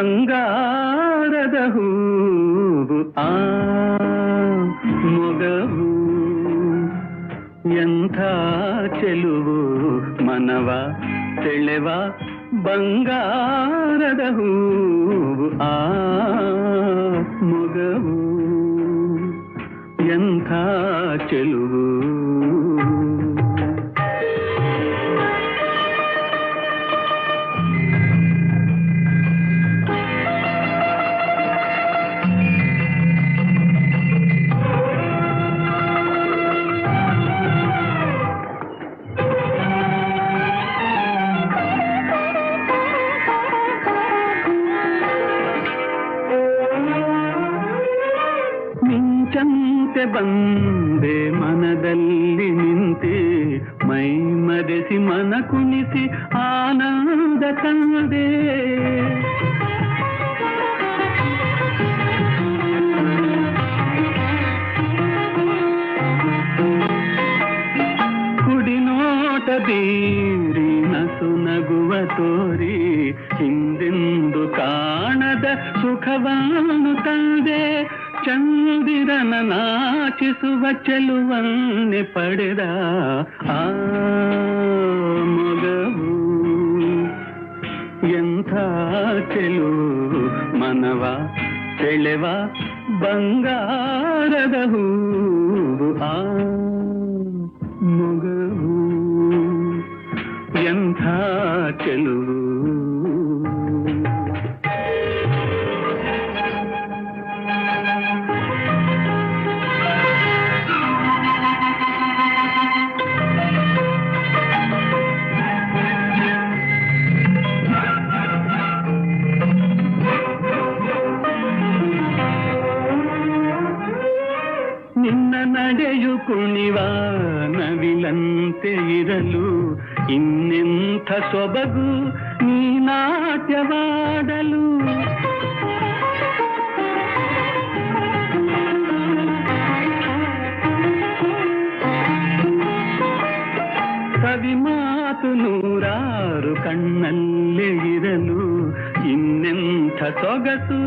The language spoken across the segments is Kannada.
ಬಂಗಾರದ ಹೂವು ಆ ಮೊಗವು. ಎಂಥ ಚೆಲುವು ಮನವ ಸೆಳೆವ ಬಂಗಾರದ ಹೂವು ಆ ಮೊಗವು. ಎಂಥ ಚೆಲುವು ಮಿಂಚಂತೆ ಬಂದೆ ಮನದಲ್ಲಿ ನಿಂತೆ, ಮೈ ಮರೆಸಿ ಮನ ಕುಣಿಸಿ ಆನಂದ ತಂದೆ. ಕುಡಿನೋಟದೀರಿ ನಸು ನಗುವ ತೋರಿ, ಹಿಂದೆಂದು ಕಾಣದ ಸುಖವನ್ನು ತಂದೆ. ಚಂದಿರನ ನಾಚಿಸುವ ಚೆಲುವನ್ನೆ ಪಡೆದ ಆ ಮೊಗವು ಎಂಥ ಚೆಲುವು ಮನವ ಸೆಳೆವ ಬಂಗಾರದ ಹೂವು ಆ ಮೊಗವು ಎಂಥ ಚೆಲುವು ಕುಣಿವ ನವಿಲಂತೆ ಇರಲು ಇನ್ನೆಂಥ ಸೊಬಗು ನೀ ನಾಟ್ಯವಾಡಲು ಕವಿ ಮಾತು ನೂರಾರು ಕಣ್ಣಲ್ಲೇ ಇರಲು ಇನ್ನೆಂಥ ಸೊಗಸು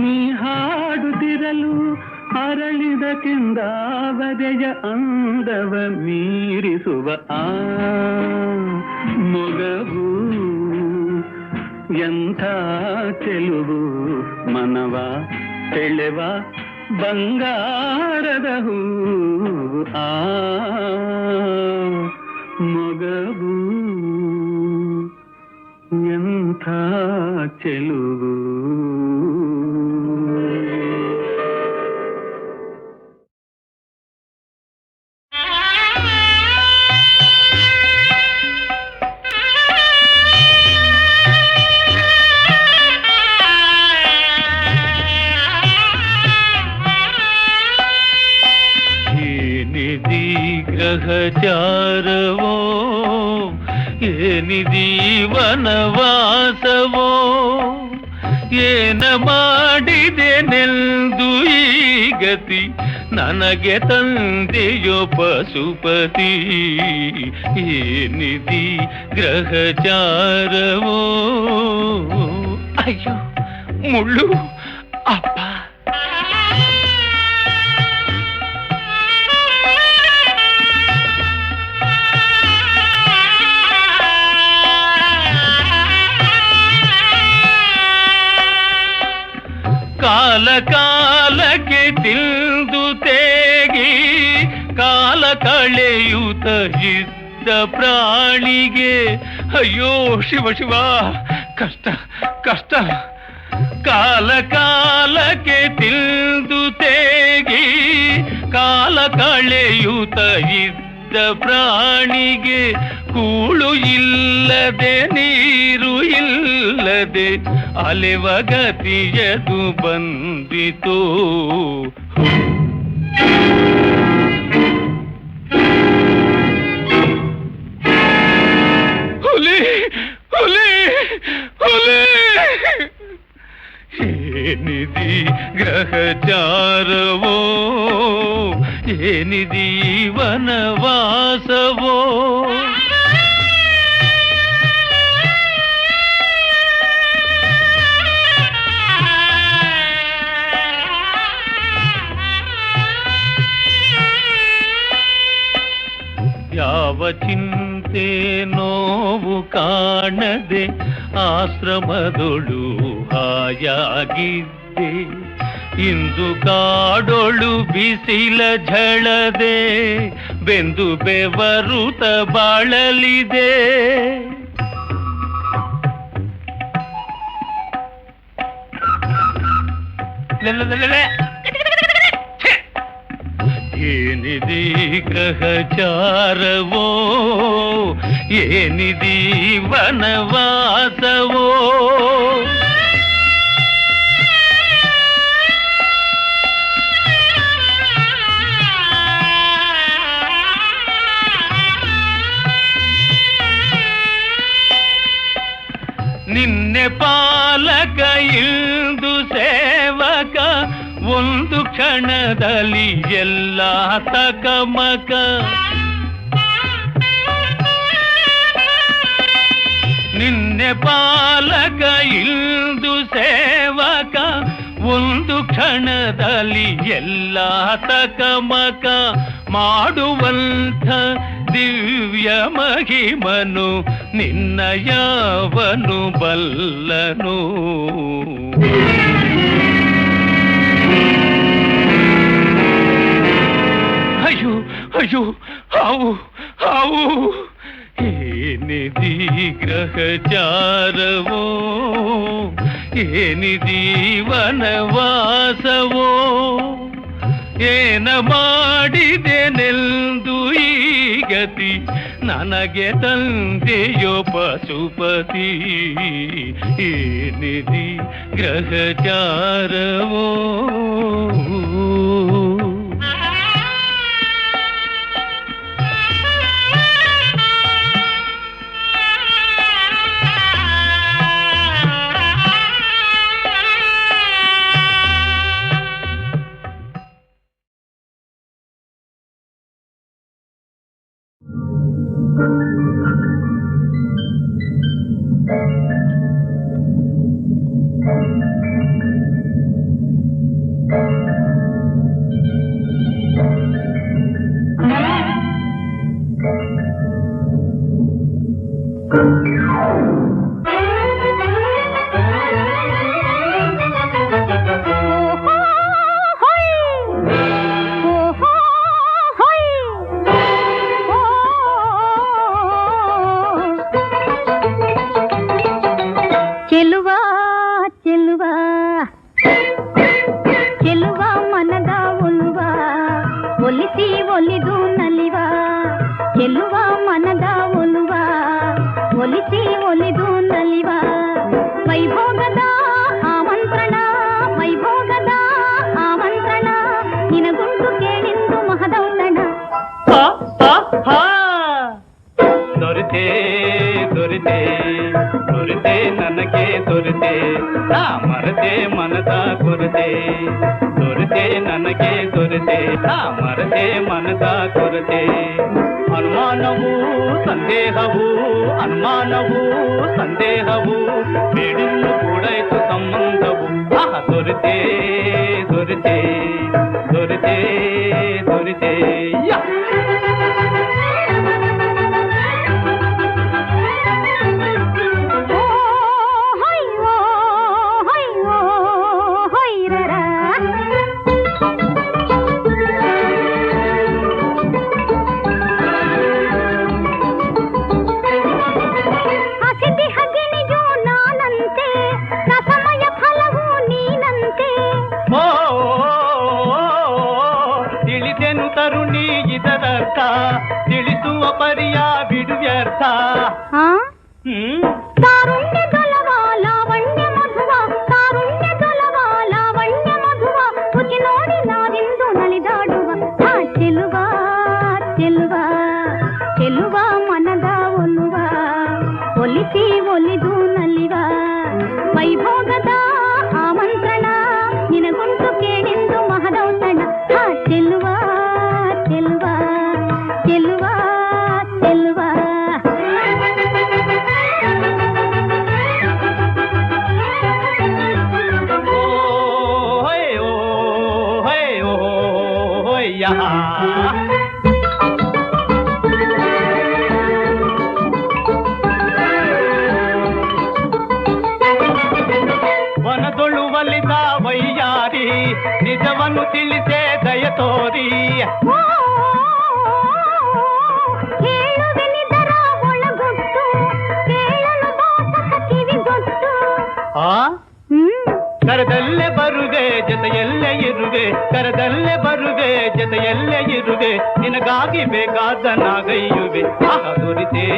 ನೀ ಹಾಡುತ್ತಿರಲು ಅರಳಿದ ಕೆಂದಾವರೆಯ ಅಂದವ ಮೀರಿಸುವ ಆ ಮೊಗವು ಎಂಥ ಚೆಲುವು ಮನವ ಸೆಳೆವ ಬಂಗಾರದ ಹೂವು ಆ ಮೊಗವು ಎಂಥ ಚೆಲುವು ಗತಿ ನನಗೆ ತಂದೆಯೋ ಪಶುಪತಿ ಏನಿದಿ ಗ್ರಹಚಾರವೋ ಅಯ್ಯೋ ಮುಳ್ಳು ಅಪ್ಪ ಕಾಲ ಕಾಲಕ್ಕೆ ತಿಂದು ತೇಗಿ, ಕಾಲ ಕಳೆಯುತ್ತ ಇದ್ದ ಪ್ರಾಣಿಗೆ. ಅಯ್ಯೋ, ಶಿವ ಶಿವ, ಕಷ್ಟ ಕಷ್ಟ. ಕಾಲ ಕಾಲಕ್ಕೆ ತಿಂದು ತೇಗಿ, ಕಾಲ ಕಳೆಯುತ್ತ ಇದ್ದ ಪ್ರಾಣಿಗೆ. ಕೂಳು ಇಲ್ಲದೆ ನೀರು ಇಲ್ಲದೆ ಅಲೆವ ಗತಿಯದು ಬಂದಿತು ಹುಲಿ ಹುಲಿ ಹುಲಿ ಏನಿದಿ ಗ್ರಹಚಾರವೋ ಏನಿದಿ ವನವಾಸವೋ ಕಾಣದೆ ಆಶ್ರಮದೊಳು ಹಾಯಾಗಿದ್ದೆ ಇಂದು ಕಾಡೊಳು ಬಿಸಿಲ ಝಳದೆ ಬೆಂದು ಬೆವರುತ ಬಾಳಲಿದೆ ಲೆಲೆಲೆಲೆಲೆ. ಛೆ! ಏನಿದಿ ಗ್ರಹಚಾರವೋ ಏನಿದಿ ವನವಾಸವೋ ನಿನ್ನೆ ಪಾಲಕ ಇಂದು ಸೇವಕ ಒಂದು ಕ್ಷಣದಲ್ಲಿ ಎಲ್ಲ ತಕಮಕ ನಿನ್ನೆ ಪಾಲಕ, ಇಂದು ಸೇವಕ, ಒಂದು ಕ್ಷಣದಲ್ಲಿ ಎಲ್ಲ ತಕಮಕ ಮಾಡುವಂಥ ದಿವ್ಯ ಮಹಿಮನು ನಿನ್ನ ಯಾವನು ಬಲ್ಲನು. ಅಯ್ಯೋ, ಹಾವು ಹಾವು. ಏನಿದಿ ಗ್ರಹಚಾರವೋ ಏನಿದಿ ವನವಾಸವೋ ಏನ ಮಾಡಿದೆನೆಂದು ಈ ಗತಿ ನನಗೆ ತಂದೆಯೋ ಪಶುಪತಿ. ಏನಿದಿ ಗ್ರಹಚಾರವೋ ಮನದ ಕೊರತೆ ದೊರೆತೆ ನನಗೆ ದೊರೆತೆ ನಾ ಮರತೆ ಮನದ ಕೊರತೆ ಅನುಮಾನವು ಸಂದೇಹವು ಅನುಮಾನವು ಸಂದೇಹವು ಬೇಡಿನ್ನು था। ಹ್ಮ್ ಕರದಲ್ಲೇ ಬರುವೆ, ಜೊತೆಯಲ್ಲೇ ಇರುವೆ. ಕರದಲ್ಲೇ ಬರುವೆ, ಜೊತೆಯಲ್ಲೇ ಇರುವೆ. ನಿನಗಾಗಿ ಬೇಕಾದ ನಾಗೈಯುವೆ. ಆಹ, ದೊರಿತೆ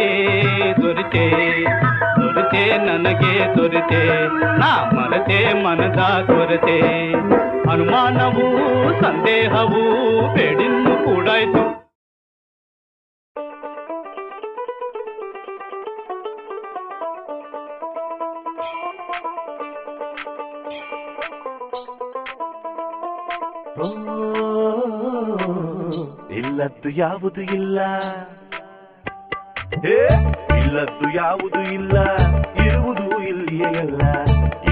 ದೊರಿತೆ ದೊರಿತೆ, ನನಗೆ ದೊರಿತೆ. ನಾ ಮರತೆ, ಮನದ ಕೊರತೆ. ಅನುಮಾನವೂ, ಸಂದೇಹವೂ ಬೇಡಿನ್ನು ಕೂಡಾಯ್ತು. ಇಲ್ಲದ್ದು ಯಾವುದು ಇಲ್ಲ. ಇಲ್ಲದ್ದು ಯಾವುದು ಇಲ್ಲ. ಇರುವುದು ಇಲ್ಲಿಯೇ ಎಲ್ಲ.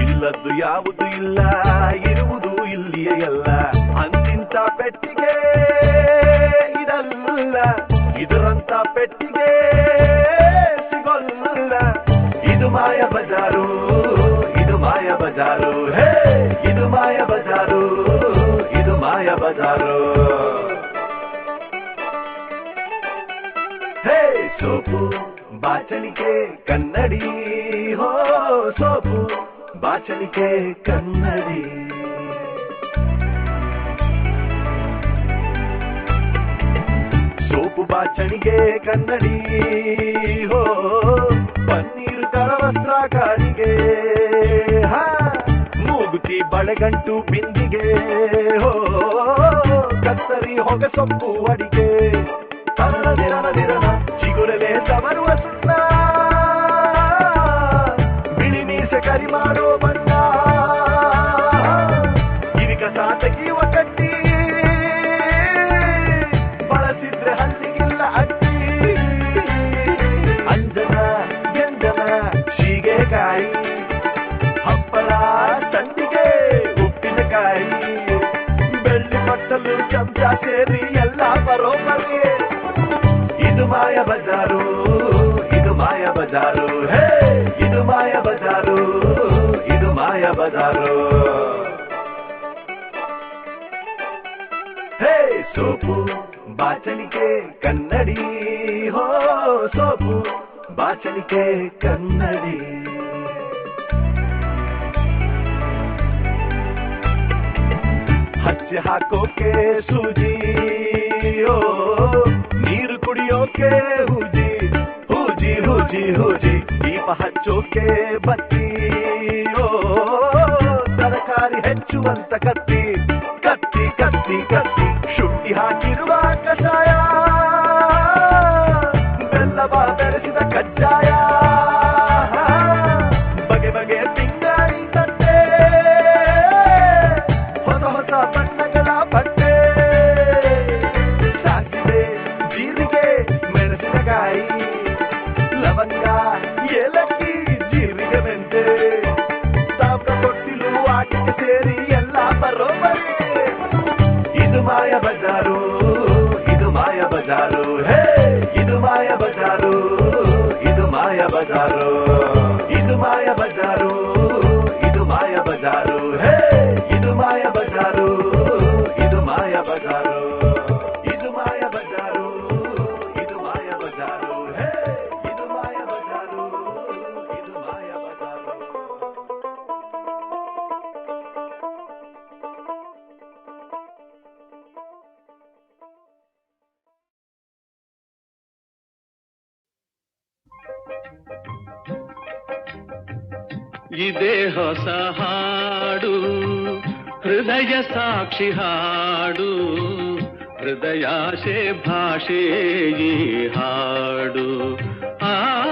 ಇಲ್ಲದ್ದು ಯಾವುದು ಇಲ್ಲ. ಇರುವುದು ಇಲ್ಲಿಯೇ ಎಲ್ಲ. ಅಂತಿಂತ ಪೆಟ್ಟಿಗೆ ಇದಲ್ಲ. ಇದರಂತ ಪೆಟ್ಟಿಗೆ ಸಿಗೋಲ್ಲ. ಇದು ಮಾಯ ಬಜಾರು. ಇದು ಮಾಯ ಬಜಾರು. ಹೇ? ಇದು ಮಾಯ ಬಜಾರು. ಇದು ಮಾಯ ಬಜಾರು. ಹೇ, ಸೋಪು, ಬಾಚಣಿಕೆ, ಕನ್ನಡಿ. ಹೋ, ಸೋಪು, ಬಾಚಣಿಕೆ, ಕನ್ನಡಿ. ಸೋಪು, ಬಾಚಣಿಗೆ, ಕನ್ನಡಿ. ಹೋ, ಪನ್ನೀರು ಹಾ, ಮೂಗುತಿ, ಬಳೆಗಂಟು, ಬಿಂದಿಗೆ. ಹೋ, ಕತ್ತರಿ ಹೊಗೆ ಸೊಪ್ಪು ಅಡಿಗೆ ತರದಿರದಿರನ ಸೇರಿ ಎಲ್ಲ ಬರೋಬರಿ ಇದು ಮಾಯ ಬಜಾರು. ಇದು ಮಾಯ ಬಜಾರು ಹೇ ಇದು ಮಾಯ ಬಜಾರು ಇದು ಮಾಯ ಬಜಾರು ಹೇ ಸೋಪು ಬಾಚಣಿಕೆ ಕನ್ನಡಿ ಹೋ ಸೋಪು ಬಾಚಣಿಕೆ ಕನ್ನಡಿ ಹಚ್ಚಿ ಹಾಕೋಕೆ ಸೂಜಿ ಓ ನೀರು ಕುಡಿಯೋಕೆ ಹೂಜಿ ಹೂಜಿ ಹೂಜಿ ದೀಪ ಹಚ್ಚೋಕೆ ಬತ್ತಿ ಓ ತರಕಾರಿ ಹೆಚ್ಚುವಂತ ಕತ್ತಿ ಕತ್ತಿ ಕತ್ತಿ ಕತ್ತಿ. ಶುಂಠಿ ಹಾಕಿರುವ ಕಷಾಯ ಮಾಯ ಬಜಾರು ಹೇ ಇದು ಮಾಯ ಬಜಾರು ಇದು ಮಾಯ ಹಾಡು. ಹೃದಯ ಸಾಕ್ಷಿ ಹಾಡು. ಹೃದಯಾಶೆ ಭಾಷೆ ಈ ಹಾಡು. ಆ,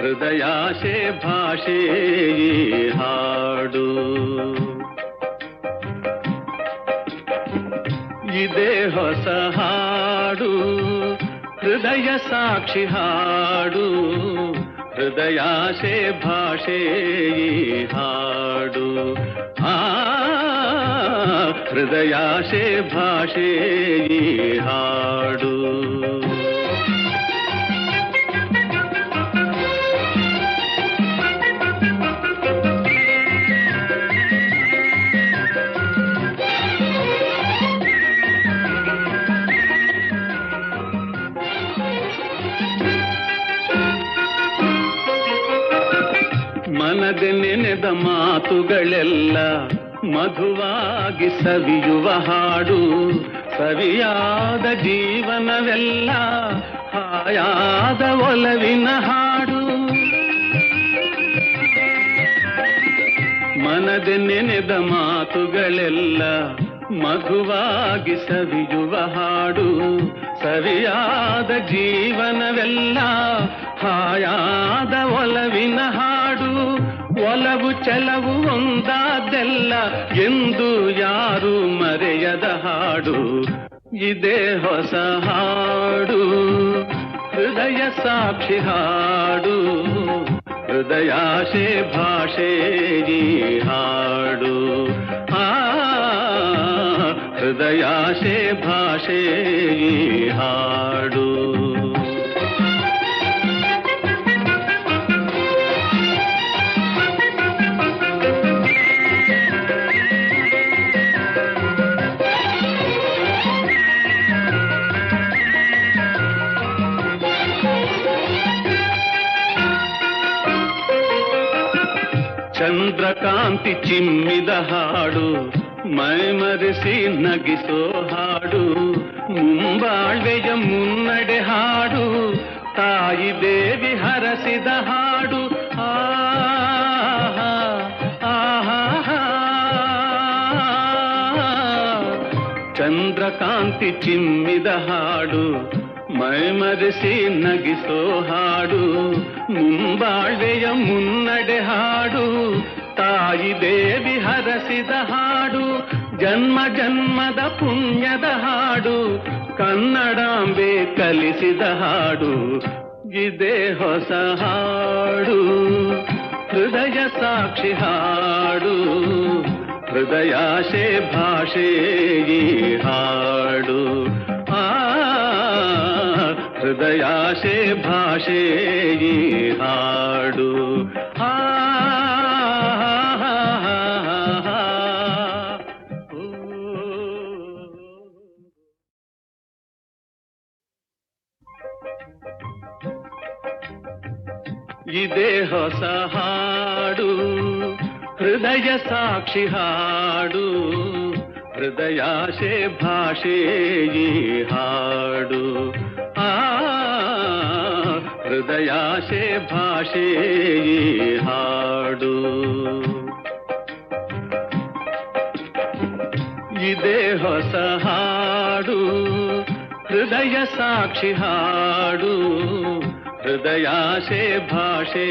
ಹೃದಯಾಶೆ ಭಾಷೆ ಈ ಹಾಡು. ಇದೇ ಹೊಸ ಹಾಡು. ಹೃದಯ ಸಾಕ್ಷಿ ಹಾಡು. ಹೃದಯಾಶೆ ಭಾಷೆ ಈ ಹಾಡು ಆ ಹೃದಯಾಶೆ ಭಾಷೆ ಈ ಹಾಡು ನೆನೆದ ಮಾತುಗಳೆಲ್ಲ ಮಧುವಾಗಿ ಸವಿಯುವ ಹಾಡು. ಸವಿಯಾದ ಜೀವನವೆಲ್ಲ ಹಾಯಾದ ಒಲವಿನ ಹಾಡು. ಮನದೆ ನೆನೆದ ಮಾತುಗಳೆಲ್ಲ ಮಧುವಾಗಿ ಸವಿಯುವ ಹಾಡು. ಸವಿಯಾದ ಜೀವನವೆಲ್ಲ ಹಾಯಾದ ಒಲವಿನ ಹಾಡು. ಒಲವು ಚಲವು ಒಂದಾದೆಲ್ಲ ಎಂದು ಯಾರು ಮರೆಯದ ಹಾಡು. ಇದೇ ಹೊಸ ಹಾಡು. ಹೃದಯ ಸಾಕ್ಷಿ ಹಾಡು. ಹೃದಯಾಶೆ ಭಾಷೆ ಹಾಡು. ಆ ಹೃದಯಾಶೆ ಭಾಷೆ ಹಾಡು. ಚಂದ್ರಕಾಂತಿ ಚಿಮ್ಮಿದ ಹಾಡು ಮೈಮರೆಸಿ ನಗಿಸೋ ಹಾಡು ಮುಂಬಾಳ್ವೆಯ ಮುನ್ನಡೆ ಹಾಡು ತಾಯಿ ದೇವಿ ಹರಸಿದ ಹಾಡು ಚಂದ್ರಕಾಂತಿ ಚಿಮ್ಮಿದ ಹಾಡು ಮೈಮರೆಸಿ ನಗಿಸೋ ಹಾಡು ಮುಂಬಾಳ್ವೆಯ ಮುನ್ನಡೆ ಹಾಡು ತಾಯಿ ದೇವಿ ಹರಸಿದ ಹಾಡು, ಜನ್ಮ ಜನ್ಮದ ಪುಣ್ಯದ ಹಾಡು, ಕನ್ನಡಾಂಬೆ ಕಲಿಸಿದ ಹಾಡು, ಇದೇ ಹೊಸ ಹಾಡು. ಹೃದಯ ಸಾಕ್ಷಿ ಹಾಡು, ಹೃದಯಾಶೆ ಭಾಷೆ ಈ ಹಾಡು. ಆ, ಹೃದಯಾಶೆ ಭಾಷೆ ಈ ಹಾಡು. ಇದೇ ಹೊಸ ಹಾಡು ಹೃದಯ ಸಾಕ್ಷಿ ಹಾಡು ಹೃದಯಾಶೆ ಭಾಷೆ ಈ ಹಾಡು ಆ ಹೃದಯಾಶೆ ಭಾಷೆ ಈ ಹಾಡು ಇದೇ ಹೊಸ ಹಾಡು ಹೃದಯ ಸಾಕ್ಷಿ ಹಾಡು ಹೃದಯಾಶೆ ಭಾಷೆ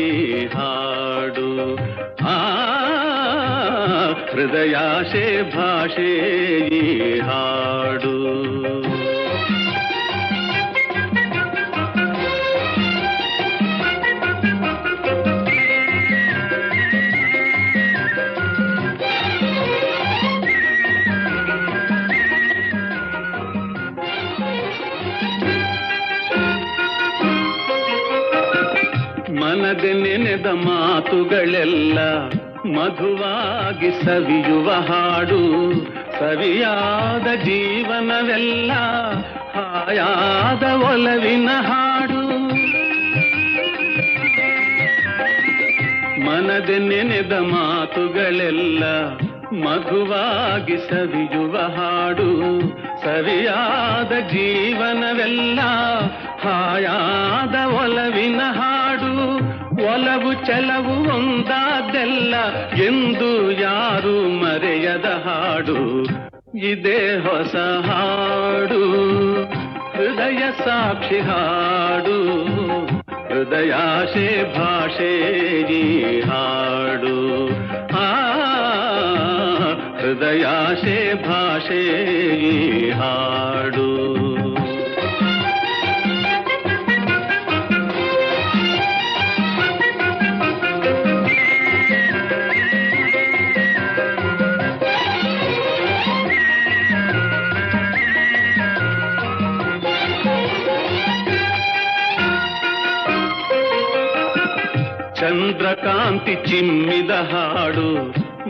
ಈ ಹಾಡು ಆ ಹೃದಯಾಶೆ ಭಾಷೆ ಈ ಹಾಡು ಮಾತುಗಳೆಲ್ಲ ಮಧುವಾಗಿ ಸವಿಯುವ ಹಾಡು, ಸವಿಯಾದ ಜೀವನವೆಲ್ಲ ಹಾಯಾದ ಒಲವಿನ ಹಾಡು. ಮನದ ನೆನೆದ ಮಾತುಗಳೆಲ್ಲ ಮಧುವಾಗಿ ಸವಿಯುವ ಹಾಡು, ಸವಿಯಾದ ಜೀವನವೆಲ್ಲ ಹಾಯಾದ ಒಲವಿನ ಹಾಡು. ಒಲವು ಚಲವು ಒಂದಾದೆಲ್ಲ ಎಂದು ಯಾರು ಮರೆಯದ ಹಾಡು? ಇದೇ ಹೊಸ ಹಾಡು. ಹೃದಯ ಸಾಕ್ಷಿ ಹಾಡು. ಹೃದಯಾಶೆ ಭಾಷೆ ಹಾಡು. ಆ, ಹೃದಯಾಶೆ ಭಾಷೆ ಹಾಡು. ಚಂದ್ರಕಾಂತಿ ಚಿಮ್ಮಿದ ಹಾಡು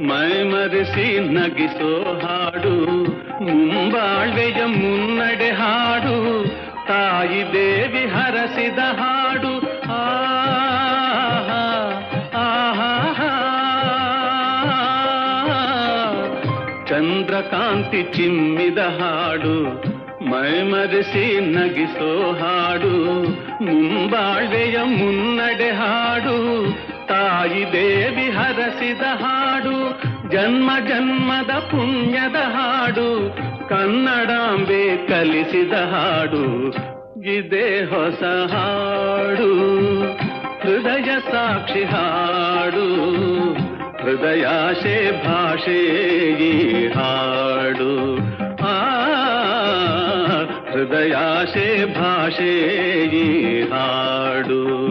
ಮೈಮರೆಸಿ ನಗಿಸೋ ಹಾಡು ಮುಂಬಾಳ್ವೆಯ ಮುನ್ನಡೆ ಹಾಡು ತಾಯಿ ದೇವಿ ಹರಸಿದ ಹಾಡು ಆಹಾ, ಚಂದ್ರಕಾಂತಿ ಚಿಮ್ಮಿದ ಹಾಡು ಮೈಮರೆಸಿ ನಗಿಸೋ ಹಾಡು ಮುಂಬಾಳ್ವೆಯ ಮುನ್ನಡೆ ಹಾಡು ತಾಯಿ ದೇವಿ ಹರಸಿದ ಹಾಡು, ಜನ್ಮ ಜನ್ಮದ ಪುಣ್ಯದ ಹಾಡು, ಕನ್ನಡಾಂಬೆ ಕಲಿಸಿದ ಹಾಡು, ಇದೇ ಹೊಸ ಹಾಡು. ಹೃದಯ ಸಾಕ್ಷಿ ಹಾಡು, ಹೃದಯಾಶೆ ಭಾಷೆ ಈ ಹಾಡು. ಆ, ಹೃದಯಾಶೆ ಭಾಷೆ ಈ ಹಾಡು.